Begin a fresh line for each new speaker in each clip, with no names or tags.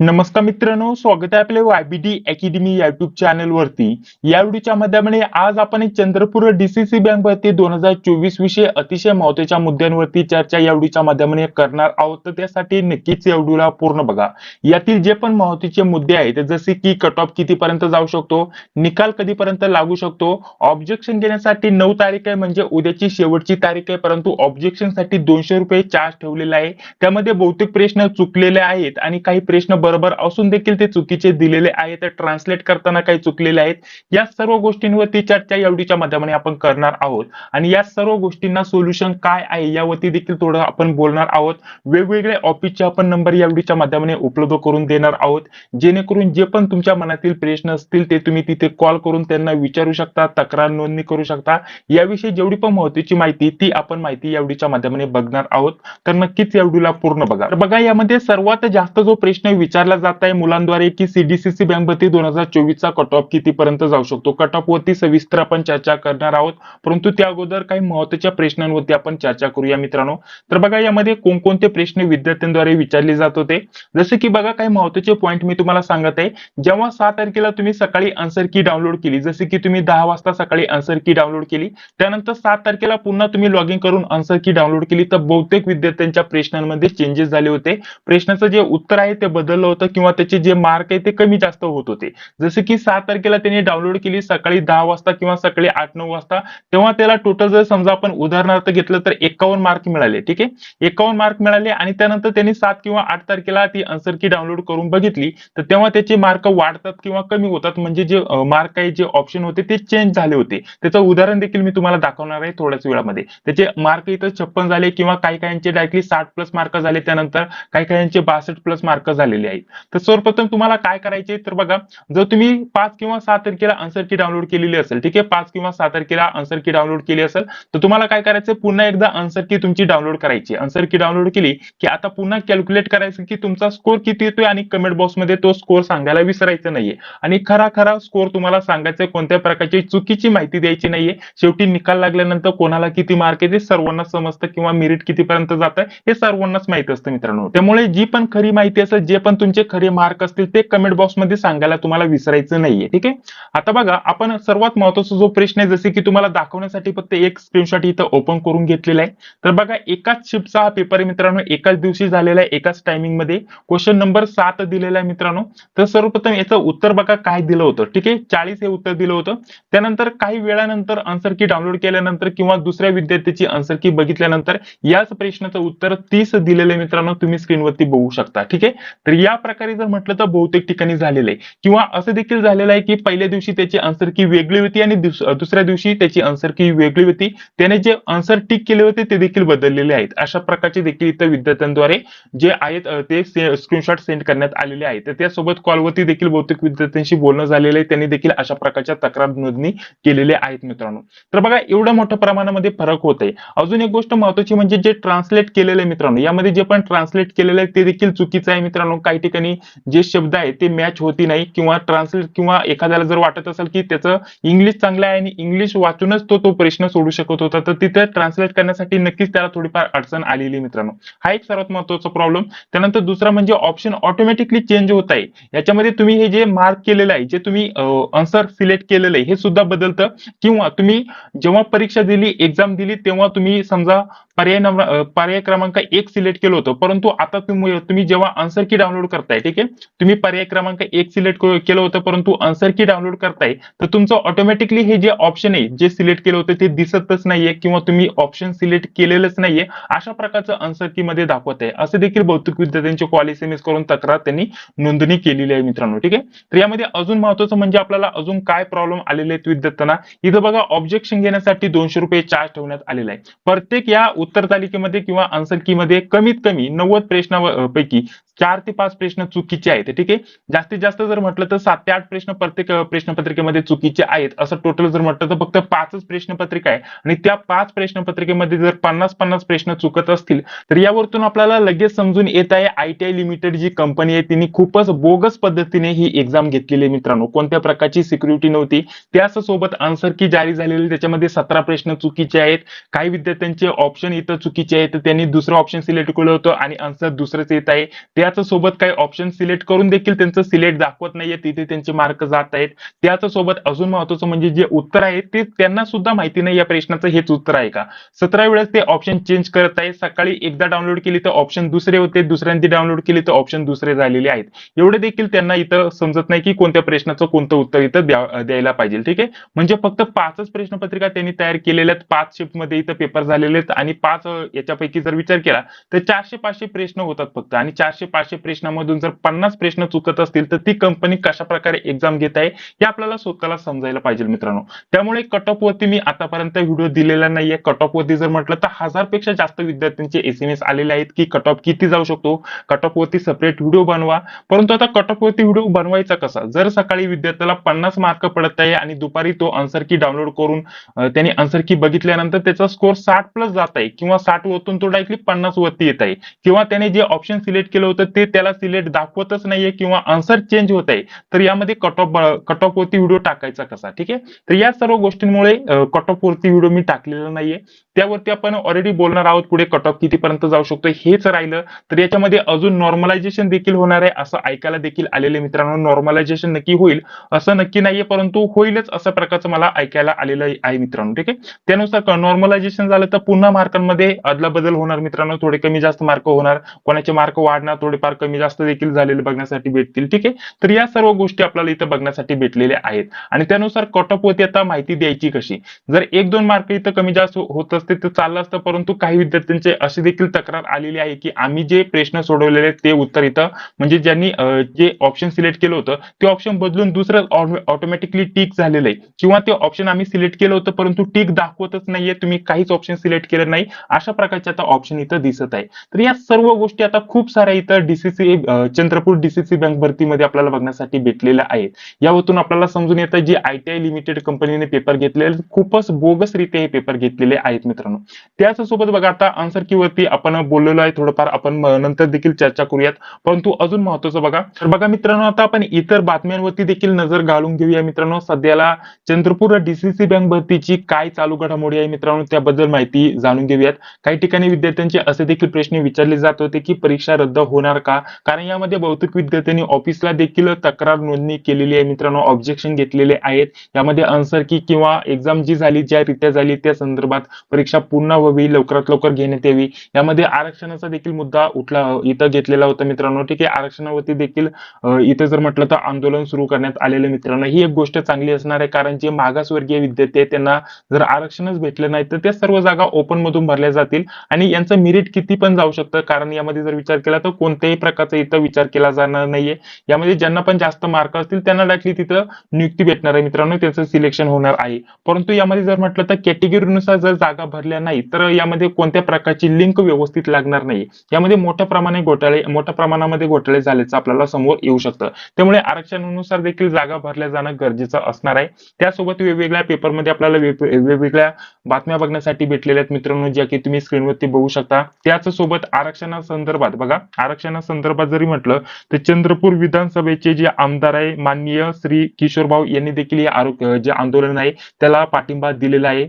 नमस्कार मित्रांनो स्वागत आहे आपले वायबीडी अकॅडमी युट्यूब चॅनल वरती. या व्हिडिओच्या माध्यमाने आज आपण चंद्रपूर डीसीसी बँक भरती दोन हजार चोवीस विषयी अतिशय महत्त्वाच्या मुद्द्यांवरती चर्चा या व्हिडिओच्या माध्यमाने करणार आहोत. तर त्यासाठी नक्कीच या व्हिडिओला पूर्ण बघा. यातील जे पण महत्त्वाचे मुद्दे आहेत जसे की कट ऑफ कितीपर्यंत जाऊ शकतो निकाल कधीपर्यंत लागू शकतो ऑब्जेक्शन घेण्यासाठी नऊ तारीख आहे म्हणजे उद्याची शेवटची तारीख आहे परंतु ऑब्जेक्शनसाठी दोनशे रुपये चार्ज ठेवलेला आहे. त्यामध्ये बहुतेक प्रश्न चुकलेले आहेत आणि काही प्रश्न बरोबर असून देखील ते चुकीचे दिलेले आहे. तर ट्रान्सलेट करताना काही चुकलेले आहेत. या सर्व गोष्टींवरती चर्चा या व्हिडिओच्या माध्यमाने आपण करणार आहोत. आणि या सर्व गोष्टींना सोल्युशन काय आहे यावरती देखील थोडं आपण बोलणार आहोत. वेगवेगळे ऑफिसचे आपण नंबर या व्हिडिओच्या माध्यमाने उपलब्ध करून देणार आहोत. जेणेकरून जे पण तुमच्या मनातील प्रश्न असतील ते तुम्ही तिथे कॉल करून त्यांना विचारू शकता तक्रार नोंदणी करू शकता. याविषयी जेवढी पण महत्वाची माहिती ती आपण माहिती या व्हिडिओच्या माध्यमाने बघणार आहोत. तर नक्कीच या व्हिडिओला पूर्ण बघा. बघा यामध्ये सर्वात जास्त जो प्रश्न विचार विचारला जात आहे मुलांद्वारे की सीडीसीसी बँक भरती दोन हजार चोवीसचा कट ऑफ कितीपर्यंत जाऊ शकतो? कट ऑफ वरती सविस्तर आपण चर्चा करणार आहोत. परंतु त्या अगोदर काही महत्त्वाच्या प्रश्नांवरती आपण चर्चा करूया मित्रांनो. तर बघा यामध्ये कोणकोणते प्रश्न विद्यार्थ्यांद्वारे विचारले जात होते? जसे की बघा काही महत्त्वाचे पॉईंट मी तुम्हाला सांगत आहे. जेव्हा सहा तारखेला तुम्ही सकाळी आन्सर की डाउनलोड केली जसे की तुम्ही दहा वाजता सकाळी आन्सर की डाउनलोड केली त्यानंतर सात तारखेला पुन्हा तुम्ही लॉग इन करून आन्सर की डाउनलोड केली तर बहुतेक विद्यार्थ्यांच्या प्रश्नांमध्ये चेंजेस झाले होते. प्रश्नाचं जे उत्तर आहे ते बदललं होतं किंवा त्याचे जे मार्क आहे ते कमी जास्त होत होते. जसे की सात तारखेला त्यांनी डाउनलोड केली सकाळी दहा वाजता किंवा सकाळी आठ नऊ वाजता. तेव्हा त्याला टोटल जर समजा आपण उदाहरणार्थ घेतलं तर एकावन्न मार्क मिळाले ठीक आहे? एकावन्न मार्क मिळाले आणि त्यानंतर त्यांनी सात किंवा आठ तारखेला ती आन्सर की डाउनलोड करून बघितली तर तेव्हा त्याचे मार्क वाढतात किंवा कमी होतात. म्हणजे जे मार्क आहे जे ऑप्शन होते ते चेंज झाले होते. त्याचं उदाहरण देखील मी तुम्हाला दाखवणार आहे थोड्याच वेळामध्ये. त्याचे मार्क इथं छप्पन झाले किंवा काही काहींचे डायरेक्टली साठ प्लस मार्क झाले त्यानंतर काही काहींचे बासष्ट प्लस मार्क झालेले आहेत. तर सर्वप्रथम तुम्हाला काय करायचे तर बघा जर तुम्ही पाच किंवा सहा तारखेला आन्सर की डाउनलोड केलेली असेल ठीक आहे? पाच किंवा सहा तारखेला आन्सर की डाउनलोड केली असेल तर तुम्हाला काय करायचं पुन्हा एकदा आन्सर की तुमची डाउनलोड करायची आन्सर की डाउनलोड केली की आता पुन्हा कॅल्क्युलेट करायचं की तुमचा स्कोर किती येतोय आणि कमेंट बॉक्समध्ये तो स्कोर सांगायला विसरायचं नाहीये. आणि खरा खरा स्कोर तुम्हाला सांगायचा कोणत्या प्रकारची चुकीची माहिती द्यायची नाहीये. शेवटी निकाल लागल्यानंतर कोणाला किती मार्क आहे ते सर्वांना समजतं किंवा मेरिट कितीपर्यंत जात हे सर्वांनाच माहीत असतं मित्रांनो. त्यामुळे जी पण खरी माहिती असेल जे पण तुमचे खरे मार्क असतील ते कमेंट बॉक्समध्ये सांगायला तुम्हाला विसरायचं नाहीये. ठीक आहे? आता बघा आपण सर्वात महत्त्वाचा जो प्रश्न आहे जसे की तुम्हाला दाखवण्यासाठी फक्त एक स्क्रीनशॉट इथं ओपन करून घेतलेला आहे. तर बघा एकाच शिफ्टचा हा पेपर आहे मित्रांनो एकाच दिवशी झालेला आहे एकाच टायमिंगमध्ये. क्वेश्चन नंबर सात दिलेला आहे मित्रांनो. तर सर्वप्रथम याचं उत्तर बघा काय दिलं होतं? ठीक आहे? चाळीस हे उत्तर दिलं होतं. त्यानंतर काही वेळानंतर आन्सर की डाउनलोड केल्यानंतर किंवा दुसऱ्या विद्यार्थ्याची आन्सर की बघितल्यानंतर याच प्रश्नाचं उत्तर तीस दिलेलं आहे मित्रांनो तुम्ही स्क्रीनवरती बघू शकता. ठीक आहे? तर या प्रकारे जर म्हटलं तर बहुतेक ठिकाणी झालेलं आहे. किंवा असं देखील झालेलं आहे की पहिल्या दिवशी त्याची आन्सर की वेगळी होती आणि दुसऱ्या दिवशी त्याची आन्सर की वेगळी होती. त्याने जे आन्सर टिक केले होते ते देखील बदललेले आहेत. अशा प्रकारचे देखील इथं विद्यार्थ्यांद्वारे जे आहेत ते स्क्रीनशॉट सेंड करण्यात आलेले आहेत. तर त्यासोबत कॉलवरती देखील बहुतेक विद्यार्थ्यांशी बोलणं झालेलं आहे. त्यांनी देखील अशा प्रकारच्या तक्रार नोंदणी केलेल्या आहेत मित्रांनो. तर बघा एवढ्या मोठ्या प्रमाणामध्ये फरक होत आहे. अजून एक गोष्ट महत्वाची म्हणजे जे ट्रान्सलेट केलेलं आहे मित्रांनो यामध्ये जे पण ट्रान्सलेट केलेलं आहे ते देखील चुकीचं आहे मित्रांनो. काही ठिकाणी जे शब्द आहेत ते मॅच होती नाही किंवा ट्रान्सलेट किंवा एखाद्याला जर वाटत असेल की त्याचं इंग्लिश चांगलं आहे आणि इंग्लिश वाचूनच तो तो प्रश्न सोडू शकत होता तर तिथे ट्रान्सलेट करण्यासाठी नक्कीच त्याला थोडीफार अडचण आलेली आहे मित्रांनो. हा एक सर्वात महत्त्वाचा प्रॉब्लेम त्यानंतर दुसरा म्हणजे ऑप्शन ऑटोमॅटिकली चेंज होत आहे. याच्यामध्ये तुम्ही हे जे मार्क केलेलं आहे जे तुम्ही आन्सर सिलेक्ट केलेलं आहे हे सुद्धा बदलतं. किंवा तुम्ही जेव्हा परीक्षा दिली एक्झाम दिली तेव्हा तुम्ही समजा पर्याय नंबर पर्याय क्रमांक एक सिलेक्ट केलं होतं. परंतु आता तुम्ही तुम्ही जेव्हा आन्सर की डाउनलोड करताय ठीक आहे? तुम्ही पर्याय क्रमांक एक सिलेक्ट केलं होतं परंतु आन्सर की डाउनलोड करताय तर तुमचं ऑटोमॅटिकली हे जे ऑप्शन आहे जे सिलेक्ट केलं होतं ते दिसतच नाहीये किंवा तुम्ही ऑप्शन सिलेक्ट केलेलंच नाहीये अशा प्रकारचं आन्सर की मध्ये दाखवत आहे. असं देखील बहुतेक विद्यार्थ्यांचे कॉल एस एम एस करून तक्रार त्यांनी नोंदणी केलेली आहे मित्रांनो ठीक आहे? तर यामध्ये अजून महत्वाचं म्हणजे आपल्याला अजून काय प्रॉब्लेम आलेले आहेत विद्यार्थ्यांना इथं बघा ऑब्जेक्शन घेण्यासाठी दोनशे रुपये चार्ज ठेवण्यात आलेला आहे. प्रत्येक या उत्तर तालिकेमध्ये किंवा आन्सर की मध्ये कमीत कमी नव्वद प्रश्नापैकी चार ते पाच प्रश्न चुकीचे आहेत. ठीक आहे? जास्तीत जास्त जर म्हटलं तर सात ते आठ प्रश्न प्रत्येक प्रश्नपत्रिकेमध्ये चुकीचे आहेत. असं टोटल जर म्हटलं तर फक्त पाचच प्रश्नपत्रिका आहे. आणि त्या पाच प्रश्नपत्रिकेमध्ये जर पन्नास पन्नास प्रश्न चुकत असतील तर यावरतून आपल्याला लगेच समजून येत आहे आयटीआय लिमिटेड जी कंपनी आहे तिने खूपच बोगस पद्धतीने ही एक्झाम घेतलेली आहे मित्रांनो. कोणत्या प्रकारची सिक्युरिटी नव्हती. त्याच सोबत आन्सर की जारी झालेली त्याच्यामध्ये सतरा प्रश्न चुकीचे आहेत. काही विद्यार्थ्यांचे ऑप्शन इथं चुकीचे आहेत. तर त्यांनी दुसरं ऑप्शन सिलेक्ट केलं होतं आणि आन्सर दुसरंच येत आहे. त्या त्याच सोबत काही ऑप्शन सिलेक्ट करून देखील त्यांचं सिलेक्ट दाखवत नाहीये. तिथे त्यांचे मार्क जात आहेत. त्याच सोबत अजून महत्वाचं म्हणजे जे उत्तर आहे ते त्यांना सुद्धा माहिती नाही या प्रश्नाचं हेच उत्तर आहे का? सतरा वेळेस ते ऑप्शन चेंज करत आहे सकाळी एकदा डाउनलोड केली तर ऑप्शन दुसरे होते. दुसऱ्यांदी डाउनलोड केली तर ऑप्शन दुसरे झालेले आहेत. एवढे देखील त्यांना इथं समजत नाही की कोणत्या प्रश्नाचं कोणतं उत्तर इथं द्या- द्यायला पाहिजे. ठीक आहे? म्हणजे फक्त पाचच प्रश्नपत्रिका त्यांनी तयार केलेल्या आहेत. पाच शिफ्टमध्ये इथं पेपर झालेले आहेत. आणि पाच याच्यापैकी जर विचार केला तर चारशे पाचशे प्रश्न होतात फक्त. आणि चारशे पाचशे प्रश्नामधून जर पन्नास प्रश्न चुकत असतील तर ती कंपनी कशा प्रकारे एक्झाम घेत आहे हे आपल्याला स्वतःला समजायला पाहिजे मित्रांनो. त्यामुळे कट ऑफ वरती मी आतापर्यंत व्हिडिओ दिलेला नाहीये. कट ऑफ वरती जर म्हटलं तर हजारपेक्षा जास्त विद्यार्थ्यांचे एसएमएस आलेले आहेत की कट ऑफ किती जाऊ शकतो. कट ऑफ वरती सेपरेट व्हिडिओ बनवा. परंतु आता कट ऑफ वरती व्हिडिओ बनवायचा कसा? जर सकाळी विद्यार्थ्याला पन्नास मार्क पडत आहे आणि दुपारी तो आन्सर की डाउनलोड करून त्याने आन्सर की बघितल्यानंतर त्याचा स्कोर साठ प्लस जात आहे किंवा साठ वरतून तो डायरेक्टली पन्नास वरती येत आहे. किंवा त्याने जे ऑप्शन सिलेक्ट केलं होतं ते त्याला सिलेक्ट दाखवतच नाहीये किंवा आन्सर चेंज होत आहे. तर यामध्ये कट ऑफ कट ऑफ वरती व्हिडिओ टाकायचा कसा? ठीक आहे? तर या सर्व गोष्टींमुळे कट ऑफ वरती व्हिडिओ मी टाकलेला नाहीये. त्यावरती आपण ऑलरेडी बोलणार आहोत पुढे कट ऑफ कितीपर्यंत जाऊ शकतो हेच राहिलं. तर याच्यामध्ये अजून नॉर्मलायझेशन देखील होणार आहे असं ऐकायला देखील आलेले मित्रांनो. नॉर्मलायझेशन नक्की होईल असं नक्की नाहीये परंतु होईलच असं प्रकारचं मला ऐकायला आलेलं आहे मित्रांनो ठीक आहे? त्यानुसार नॉर्मलायझेशन झालं तर पुन्हा मार्कांमध्ये अदला बदल होणार मित्रांनो थोडे कमी जास्त मार्क होणार. कोणाचे मार्क वाढणार थोडेफार कमी जास्त देखील झालेले बघण्यासाठी भेटतील ठीक आहे? तर या सर्व गोष्टी आपल्याला इथं बघण्यासाठी भेटलेल्या आहेत. आणि त्यानुसार कट ऑफ वरती आता माहिती द्यायची कशी? जर एक दोन मार्क इथं कमी जास्त होत असते तर चाललं असतं परंतु काही विद्यार्थ्यांचे अशी देखील तक्रार आलेली आहे की आम्ही जे प्रश्न सोडवलेले आहेत ते उत्तर इथं म्हणजे ज्यांनी जे ऑप्शन सिलेक्ट केलं होतं ते ऑप्शन बदलून दुसरं ऑटोमॅटिकली टिक झालेलं आहे. किंवा ते ऑप्शन आम्ही सिलेक्ट केलं होतं परंतु टिक दाखवतच नाहीये तुम्ही काहीच ऑप्शन सिलेक्ट केलं नाही अशा प्रकारचे आता ऑप्शन इथं दिसत आहे. तर या सर्व गोष्टी आता खूप साऱ्या इथं डीसीसी चंद्रपूर डीसीसी बँक भरतीमध्ये आपल्याला बघण्यासाठी भेटलेल्या आहेत. यावरून आपल्याला समजून येतं जी आयटीआय लिमिटेड कंपनीने पेपर घेतलेले खूपच बोगस हे पेपर घेतलेले आहेत. मित्रांनो. त्याच सोबत बघा आता आन्सर की वरती आपण बोललेलो आहे. थोडंफार आपण नंतर देखील चर्चा करूयात. परंतु अजून महत्वाचं बघा. तर बघा मित्रांनो आता आपण इतर बातम्यांवरती देखील नजर घालून घेऊया मित्रांनो. सध्याला चंद्रपूर डीसीसी बँक भरतीची काय चालू घडामोडी आहे मित्रांनो त्याबद्दल माहिती जाणून घेऊयात. काही ठिकाणी विद्यार्थ्यांचे असे देखील प्रश्न विचारले जात होते की परीक्षा रद्द होणार का? कारण यामध्ये बहुतेक विद्यार्थ्यांनी ऑफिसला देखील तक्रार नोंदणी केलेली आहे मित्रांनो. ऑब्जेक्शन घेतलेले आहेत. यामध्ये आन्सर की किंवा एक्झाम जी झाली ज्या रित्या झाली त्या संदर्भात परीक्षा पूर्ण व्हावी लवकरात लवकर घेण्यात यावी. यामध्ये आरक्षणाचा देखील मुद्दा उठला इथं घेतलेला होता मित्रांनो. ठीक आहे आरक्षणावरती देखील इथं इथे जर म्हटलं तर आंदोलन सुरू करण्यात आलेलं मित्रांनो. ही एक गोष्ट चांगली असणार आहे कारण जे मागासवर्गीय विद्यार्थी आहेत त्यांना जर आरक्षणच भेटलं नाही तर त्या सर्व जागा ओपन मधून भरल्या जातील. आणि यांचं मेरिट किती पण जाऊ शकतं कारण यामध्ये जर विचार केला तर कोणत्याही प्रकारचा इथं विचार केला जाणार नाहीये. यामध्ये ज्यांना पण जास्त मार्क असतील त्यांना डायरेक्टली तिथं नियुक्ती भेटणार आहे मित्रांनो. त्याचं सिलेक्शन होणार आहे. परंतु यामध्ये जर म्हटलं तर कॅटेगरीनुसार जर जागा भरल्या नाही तर यामध्ये कोणत्या प्रकारची लिंक व्यवस्थित लागणार नाही. यामध्ये मोठ्या प्रमाणे घोटाळे मोठ्या प्रमाणामध्ये घोटाळे झाल्याचं आपल्याला समोर येऊ शकतं. त्यामुळे आरक्षणानुसार देखील जागा भरल्या जाणं गरजेचं असणार आहे. त्यासोबत वेगवेगळ्या पेपरमध्ये आपल्याला वेगवेगळ्या बातम्या बघण्यासाठी भेटलेल्या आहेत मित्रांनो ज्या की तुम्ही स्क्रीनवरती बघू शकता. त्याच सोबत आरक्षणासंदर्भात बघा. आरक्षणासंदर्भात जरी म्हटलं तर चंद्रपूर विधानसभेचे जे आमदार आहे माननीय श्री किशोर भाऊ यांनी देखील हे आरोग्य जे आंदोलन आहे त्याला पाठिंबा दिलेला आहे.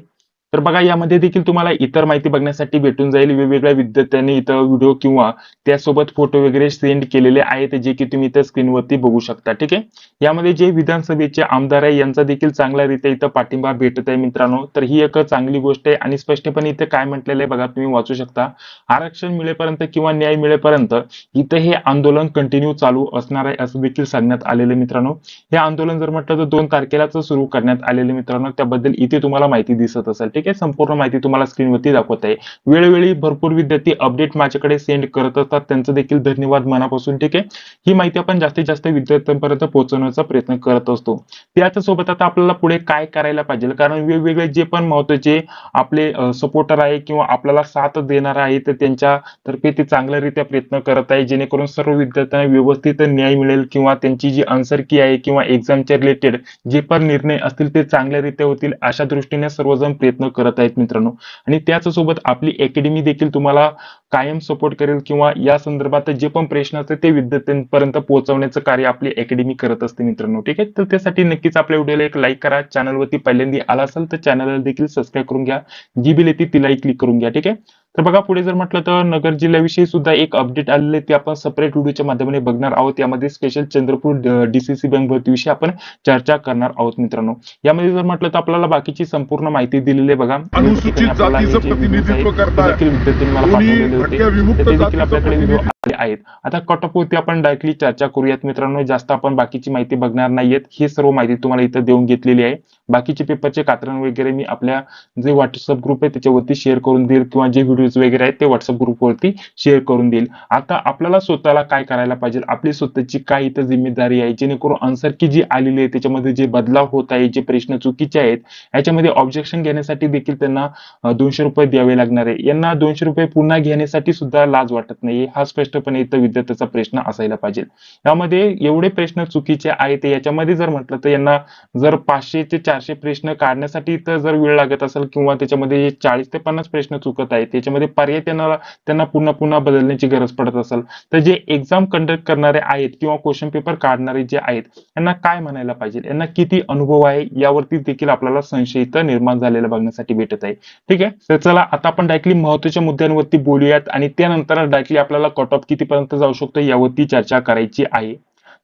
तर बघा यामध्ये देखील तुम्हाला इतर माहिती बघण्यासाठी भेटून जाईल. वेगवेगळ्या विद्यार्थ्यांनी इथं व्हिडिओ किंवा त्यासोबत फोटो वगैरे सेंड केलेले आहेत जे की तुम्ही इथं स्क्रीनवरती बघू शकता ठीक आहे? यामध्ये जे विधानसभेचे आमदार आहे यांचा देखील चांगल्यारीत्या इथं पाठिंबा भेटत आहे मित्रांनो. तर ही एक चांगली गोष्ट आहे आणि स्पष्टपणे इथे काय म्हटलेलं आहे बघा तुम्ही वाचू शकता. आरक्षण मिळेपर्यंत किंवा न्याय मिळेपर्यंत इथं हे आंदोलन कंटिन्यू चालू असणार आहे असं देखील सांगण्यात आलेलं मित्रांनो. हे आंदोलन जर म्हटलं तर दोन तारखेलाच सुरू करण्यात आलेले मित्रांनो. त्याबद्दल इथे तुम्हाला माहिती दिसत असेल ठीक आहे? संपूर्ण माहिती तुम्हाला स्क्रीनवरती दाखवत आहे. वेळोवेळी भरपूर विद्यार्थी अपडेट माझ्याकडे सेंड करत असतात. त्यांचं देखील धन्यवाद मनापासून ठीक आहे? ही माहिती आपण जास्तीत जास्त विद्यार्थ्यांपर्यंत पोहोचवण्याचा प्रयत्न करत असतो. त्याच सोबत आता आपल्याला पुढे काय करायला पाहिजे? कारण वेगवेगळे जे पण महत्त्वाचे आपले सपोर्टर आहे किंवा आपल्याला साथ देणार आहे तर त्यांच्यातर्फे ते चांगल्यारित्या प्रयत्न करत आहे. जेणेकरून सर्व विद्यार्थ्यांना व्यवस्थित न्याय मिळेल किंवा त्यांची जी आन्सर की आहे किंवा एक्झामच्या रिलेटेड जे पण निर्णय असतील ते चांगल्यारीत्या होतील अशा दृष्टीने सर्वजण प्रयत्न करत आहेत मित्रांनो. आणि त्याचसोबत आपली अकॅडमी देखील तुम्हाला कायम सपोर्ट करेल किंवा या संदर्भात जे पण प्रश्न असतात ते विद्यार्थ्यांपर्यंत पोहोचवण्याचं कार्य आपली अकॅडमी करत असते मित्रांनो. ठीक आहे? तर त्यासाठी नक्कीच आपल्या व्हिडिओला एक लाईक करा. चॅनलवरती पहिल्यांदा आला असेल तर चॅनलला देखील सबस्क्राईब करून घ्या. जी बिल येते तिलाही क्लिक करून घ्या. ठीक आहे? तर बघा पुढे जर म्हटलं तर नगर जिल्ह्याविषयी सुद्धा एक अपडेट आलेले ते आपण सेपरेट व्हिडिओच्या माध्यमाने बघणार आहोत. यामध्ये स्पेशल चंद्रपूर डीसीसी बँक भरतीविषयी आपण चर्चा करणार आहोत मित्रांनो. यामध्ये जर म्हटलं तर आपल्याला बाकीची संपूर्ण माहिती दिलेली आहे. बघा
अनुसूचित जातीचं प्रतिनिधित्व
आहेत, ते
करताय.
देखील विद्यार्थ्यांनी मला
कोणी भटक्या विमुक्त जातीचं प्रतिनिधित्व
आहेत. आता कटअप वरती आपण डायरेक्टली चर्चा करूयात मित्रांनो. जास्त आपण बाकीची माहिती बघणार नाहीयेत. ही सर्व माहिती तुम्हाला इथं देऊन घेतलेली आहे. बाकीचे पेपरचे कात्रण वगैरे मी आपल्या जे व्हॉट्सअप ग्रुप आहे त्याच्यावरती शेअर करून देईल किंवा जे व्हिडिओज वगैरे आहेत ते व्हॉट्सअप ग्रुपवरती शेअर करून देईल. आता आपल्याला स्वतःला काय करायला पाहिजे? आपली स्वतःची काय इथं जिम्मेदारी आहे? जेणेकरून आन्सर की जी आलेली आहे त्याच्यामध्ये जे बदलाव होत आहे जे प्रश्न चुकीचे आहेत याच्यामध्ये ऑब्जेक्शन घेण्यासाठी देखील त्यांना दोनशे रुपये द्यावे लागणार आहे. यांना दोनशे रुपये पुन्हा घेण्यासाठी सुद्धा लाज वाटत नाही हा स्पष्टपणे इथं विद्यार्थ्याचा प्रश्न असायला पाहिजे. यामध्ये एवढे प्रश्न चुकीचे आहेत याच्यामध्ये जर म्हटलं तर यांना जर पाचशे ते चारशे प्रश्न काढण्यासाठी इथं जर वेळ लागत असेल किंवा त्याच्यामध्ये चाळीस ते पन्नास प्रश्न चुकत आहेत त्याच्यामध्ये पर्याय त्यांना त्यांना पुन्हा पुन्हा बदलण्याची गरज पडत असेल तर जे एक्झाम कंडक्ट करणारे आहेत किंवा क्वेश्चन पेपर काढणारे जे आहेत यांना काय म्हणायला पाहिजे? यांना किती अनुभव आहे? यावरती देखील आपल्याला संशय इथं निर्माण झालेला बघण्यासाठी भेटत आहे. ठीक आहे? तर चला आता आपण डायरेक्टली महत्त्वाच्या मुद्द्यांवरती बोलूयात आणि त्यानंतर डायरेक्टली आपल्याला कट ऑफ किती कितीपर्यंत जाऊ शकतो यावरती चर्चा करायची आहे.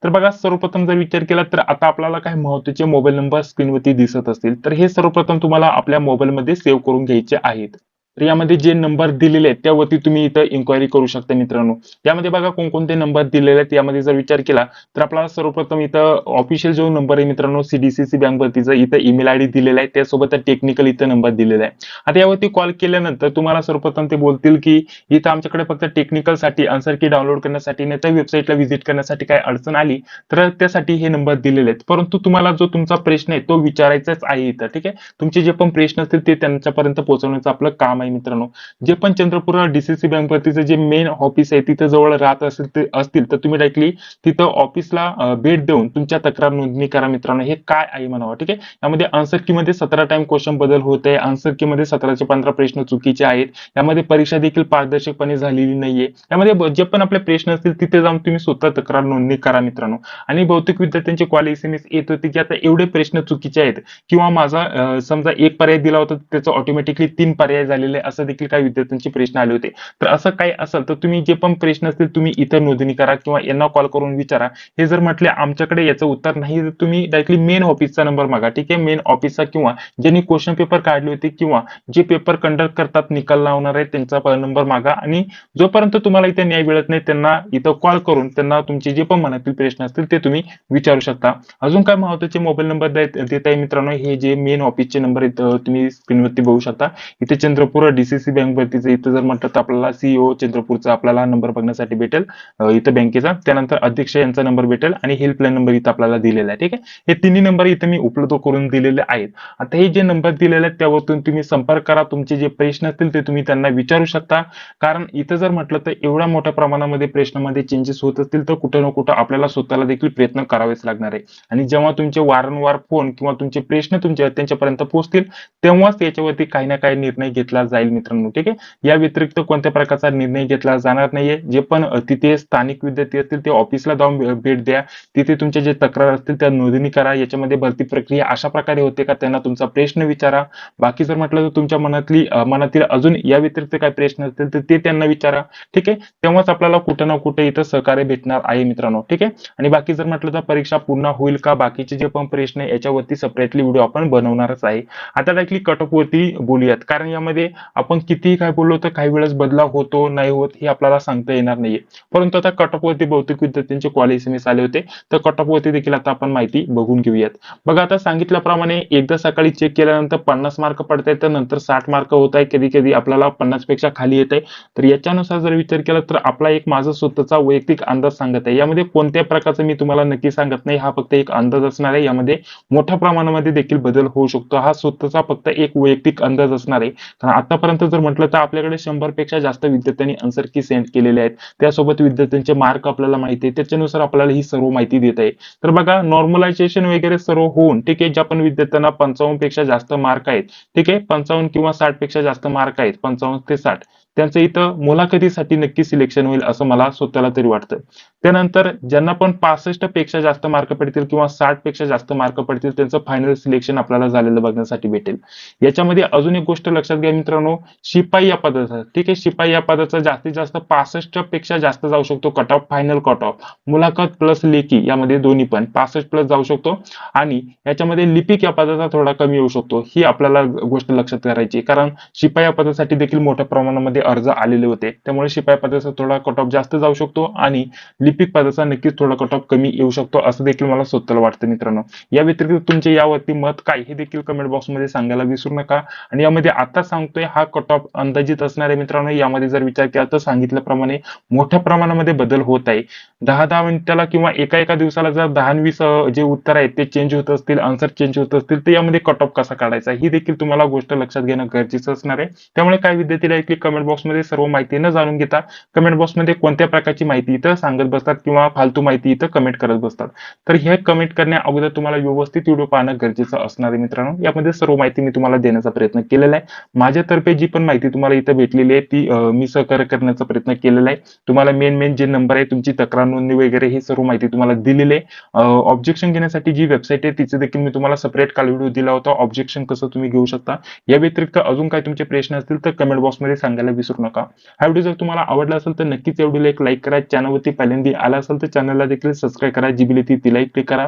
तर बघा सर्वप्रथम जर विचार केला तर आता आपल्याला काही महत्त्वाचे मोबाईल नंबर स्क्रीनवरती दिसत असतील. तर हे सर्वप्रथम तुम्हाला आपल्या मोबाईलमध्ये सेव्ह करून घ्यायचे आहेत. तर यामध्ये जे नंबर दिलेले आहेत त्यावरती तुम्ही इथं इन्क्वायरी करू शकता मित्रांनो. यामध्ये बघा कोणकोणते नंबर दिलेले आहेत यामध्ये जर विचार केला तर आपल्याला सर्वप्रथम इथं ऑफिशियल जो नंबर आहे मित्रांनो सीडीसीसी बँक वरतीचा इथं ईमेल आयडी दिलेला आहे त्यासोबत टेक्निकल इथं नंबर दिलेला आहे. आता यावरती कॉल केल्यानंतर तुम्हाला सर्वप्रथम ते बोलतील की इथं आमच्याकडे फक्त टेक्निकलसाठी आन्सर की डाउनलोड करण्यासाठी नाही तर वेबसाईटला व्हिजिट करण्यासाठी काय अडचण आली तर त्यासाठी हे नंबर दिलेले आहेत. परंतु तुम्हाला जो तुमचा प्रश्न आहे तो विचारायचाच आहे इथं ठीक आहे? तुमचे जे पण प्रश्न असतील ते त्यांच्यापर्यंत पोहोचवण्याचं आपलं काम आहे. मित्रांनो. जे पण चंद्रपूर डीसीसी बँक वरतीचं जे मेन ऑफिस आहे तिथं जवळ राहत असेल ते असतील तर तुम्ही डायरेक्टली तिथं ऑफिसला भेट देऊन तुमच्या तक्रार नोंदणी करा मित्रांनो. हे काय आहे म्हणावं ठीक आहे? यामध्ये आन्सर की मध्ये सतरा टाइम क्वेश्चन बदल होत आहे. आन्सर की मध्ये सतराचे पंधरा प्रश्न चुकीचे आहेत. यामध्ये परीक्षा देखील पारदर्शकपणे झालेली नाहीये. यामध्ये जे पण आपले प्रश्न असतील तिथे जाऊन तुम्ही स्वतः तक्रार नोंदणी करा मित्रांनो. आणि बहुतेक विद्यार्थ्यांचे कॉल एस एम एस येत होते की आता एवढे प्रश्न चुकीचे आहेत. किंवा माझा समजा एक पर्याय दिला होता त्याचा ऑटोमॅटिकली तीन पर्याय झालेले झाले असं देखील काही विद्यार्थ्यांचे प्रश्न आले होते. तर असं काही असेल तर तुम्ही जे पण प्रश्न असतील तुम्ही इथं नोंदणी करा किंवा यांना कॉल करून विचारा. हे जर म्हटले आमच्याकडे याचं उत्तर नाही तर तुम्ही डायरेक्टली मेन ऑफिसचा नंबर मागा ठीक आहे? मेन ऑफिसचा किंवा ज्यांनी क्वेश्चन पेपर काढले होते किंवा जे पेपर कंडक्ट करतात निकाल लावणार आहे त्यांचा नंबर मागा. आणि जोपर्यंत तुम्हाला इथे न्याय मिळत नाही त्यांना इथं कॉल करून त्यांना तुमचे जे पण मनातील प्रश्न असतील ते तुम्ही विचारू शकता. अजून काय महत्त्वाचे मोबाईल नंबर देत आहे मित्रांनो? हे जे मेन ऑफिसचे नंबर आहेत तुम्ही स्क्रीनवरती बघू शकता. इथे चंद्रपूर डीसीसी बँक भरतीचं इथं जर म्हटलं तर आपल्याला सीईओ चंद्रपूरचा आपल्याला नंबर बघण्यासाठी भेटेल. इथं बँकेचा. त्यानंतर अध्यक्ष यांचा नंबर भेटेल आणि हेल्पलाईन नंबर इथं आपल्याला दिलेला आहे ठीक आहे? हे तिन्ही नंबर इथं मी उपलब्ध करून दिलेले आहेत. आता हे जे नंबर दिलेले आहेत त्यावरतून तुम्ही संपर्क करा. तुमचे जे प्रश्न असतील ते तुम्ही त्यांना विचारू शकता. कारण इथं जर म्हटलं तर एवढ्या मोठ्या प्रमाणामध्ये प्रश्नामध्ये चेंजेस होत असतील तर कुठं ना कुठं आपल्याला स्वतःला देखील प्रयत्न करावेच लागणार आहे. आणि जेव्हा तुमचे वारंवार फोन किंवा तुमचे प्रश्न तुमच्या त्यांच्यापर्यंत पोहोचतील तेव्हाच याच्यावरती काही ना काही निर्णय घेतला जाईल. मित्रांनो ठीक आहे? या व्यतिरिक्त कोणत्या प्रकारचा निर्णय घेतला जाणार नाहीये? जे पण तिथे स्थानिक विद्यार्थी असतील ते ऑफिसला जाऊन भेट द्या. तिथे तुमचे जे तक्रार असतील त्या नोंदणी करा. याच्यामध्ये भरती प्रक्रिया अशा प्रकारे होते का त्यांना तुमचा प्रश्न विचारा. बाकी जर म्हटलं तर तुमच्या मनातली मनातील अजून या व्यतिरिक्त काय प्रश्न असतील तर ते त्यांना विचारा. ठीक आहे? तेव्हाच आपल्याला कुठं ना कुठे इथं सहकार्य भेटणार आहे मित्रांनो ठीक आहे? आणि बाकी जर म्हटलं तर परीक्षा पूर्ण होईल का? बाकीचे जे पण प्रश्न याच्यावरती सेपरेटली व्हिडिओ आपण बनवणारच आहे. आता डायरेक्टली कटअप वरती बोलूयात. कारण यामध्ये आपण कितीही काय बोललो तर काही वेळेस बदलाव होतो नाही होत हे आपल्याला सांगता येणार नाहीये. परंतु आता कटअप वरती बहुतेक विद्यार्थ्यांचे कॉल एस आले होते. तर कटअप वरती देखील आता आपण माहिती बघून घेऊयात. बघा आता सांगितल्याप्रमाणे एकदा सकाळी चेक केल्यानंतर पन्नास मार्क पडत आहेत तर नंतर साठ मार्क होत आहे. कधी कधी आपल्याला पन्नासपेक्षा खाली येत आहे. तर याच्यानुसार जर विचार केला तर आपला एक माझा स्वतःचा वैयक्तिक अंदाज सांगत आहे. यामध्ये कोणत्या प्रकारचं मी तुम्हाला नक्की सांगत नाही. हा फक्त एक अंदाज असणार आहे. यामध्ये मोठ्या प्रमाणामध्ये देखील बदल होऊ शकतो. हा स्वतःचा फक्त एक वैयक्तिक अंदाज असणार आहे. कारण आतापर्यंत जर म्हटलं तर आपल्याकडे शंभरपेक्षा जास्त विद्यार्थ्यांनी आन्सर की सेंड केलेले आहेत. त्यासोबत विद्यार्थ्यांचे मार्क आपल्याला माहिती आहे. त्याच्यानुसार आपल्याला ही सर्व माहिती देत आहे. तर बघा नॉर्मलायझेशन वगैरे सर्व होऊन ठीक आहे ज्या पण विद्यार्थ्यांना पंचावन्नपेक्षा जास्त मार्क आहेत ठीक आहे पंचावन्न किंवा साठपेक्षा जास्त मार्क आहेत पंचावन्न ते साठ. त्यांचं इथं मुलाखतीसाठी नक्की सिलेक्शन होईल असं मला स्वतःला तरी वाटतं त्यानंतर ज्यांना पण पासष्टपेक्षा जास्त मार्क पडतील किंवा साठपेक्षा जास्त मार्क पडतील त्यांचं फायनल सिलेक्शन आपल्याला झालेलं बघण्यासाठी भेटेल. याच्यामध्ये अजून एक गोष्ट लक्षात घ्या मित्रांनो शिपाई या पदाचा. ठीक आहे शिपाई या पदाचा जास्तीत जास्त पासष्टपेक्षा जास्त जाऊ शकतो. Cut off final cut off मुलाखत प्लस लेखी यामध्ये दोन्ही पण. पासष्ट प्लस जाऊ शकतो. आणि याच्यामध्ये लिपिक या पदाचा थोडा कमी येऊ शकतो. ही आपल्याला गोष्ट लक्षात करायची कारण शिपाई या पदासाठी देखील मोठ्या प्रमाणामध्ये अर्ज आलेले होते. त्यामुळे शिपाई पदाचा थोडा कट ऑफ जास्त जाऊ शकतो आणि लिपिक पदाचा नक्कीच थोडा कट ऑफ कमी येऊ शकतो असं देखील मला स्वतःला वाटतं मित्रांनो. या व्यतिरिक्त तुमचे यावरती मत काय हे देखील कमेंट बॉक्समध्ये सांगायला विसरू नका. आणि यामध्ये आता सांगतोय हा कट ऑफ अंदाजित असणारे मित्रांनो. यामध्ये जर विचार केला तर सांगितल्याप्रमाणे मोठ्या प्रमाणामध्ये बदल होत आहे. दहा दहा मिनिटाला किंवा एका एका दिवसाला जर दहा वीस जे उत्तर आहेत ते चेंज होत असतील आन्सर चेंज होत असतील तर यामध्ये कट ऑफ कसा काढायचा? ही देखील तुम्हाला गोष्ट लक्षात घेणं गरजेचं असणार आहे. त्यामुळे काय विद्यार्थी कमेंट कमेंट बॉक्समध्ये सर्व माहिती न जाणून घेता कमेंट बॉक्समध्ये कोणत्या प्रकारची माहिती इथं सांगत बसतात किंवा फालतू माहिती इथं कमेंट करत बसतात? तर हे कमेंट करण्या अगोदर तुम्हाला व्यवस्थित व्हिडिओ पाहणं गरजेचं असणार आहे मित्रांनो. यामध्ये सर्व माहिती मी तुम्हाला देण्याचा प्रयत्न केलेला आहे. माझ्यातर्फे जी पण माहिती तुम्हाला इथं भेटलेली आहे ती मी सहकार्य करण्याचा प्रयत्न केलेला आहे. तुम्हाला मेन मेन जे नंबर आहे तुमची तक्रार नोंदणी वगैरे ही सर्व माहिती तुम्हाला दिलेली आहे. ऑब्जेक्शन घेण्यासाठी जी वेबसाईट आहे तिचे देखील मी तुम्हाला सेपरेट काल व्हिडिओ दिला होता. ऑब्जेक्शन कसं तुम्ही घेऊ शकता? या व्यतिरिक्त अजून काही तुमचे प्रश्न असतील तर कमेंट बॉक्समध्ये सांगायला विसरू नका. हा व्हिडिओ जर तुम्हाला आवडला असेल तर नक्कीच या व्हिडिओला एक लाईक करा चॅनलवरती पहिल्यांदा आला असेल तर चॅनलला देखील सबस्क्राईब करा. जी बिल ती तिलाही क्लिक करा.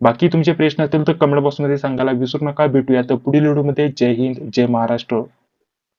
बाकी तुमचे प्रश्न असतील तर कमेंट बॉक्समध्ये सांगायला विसरू नका. भेटूया तर पुढील व्हिडिओमध्ये जय हिंद जय महाराष्ट्र.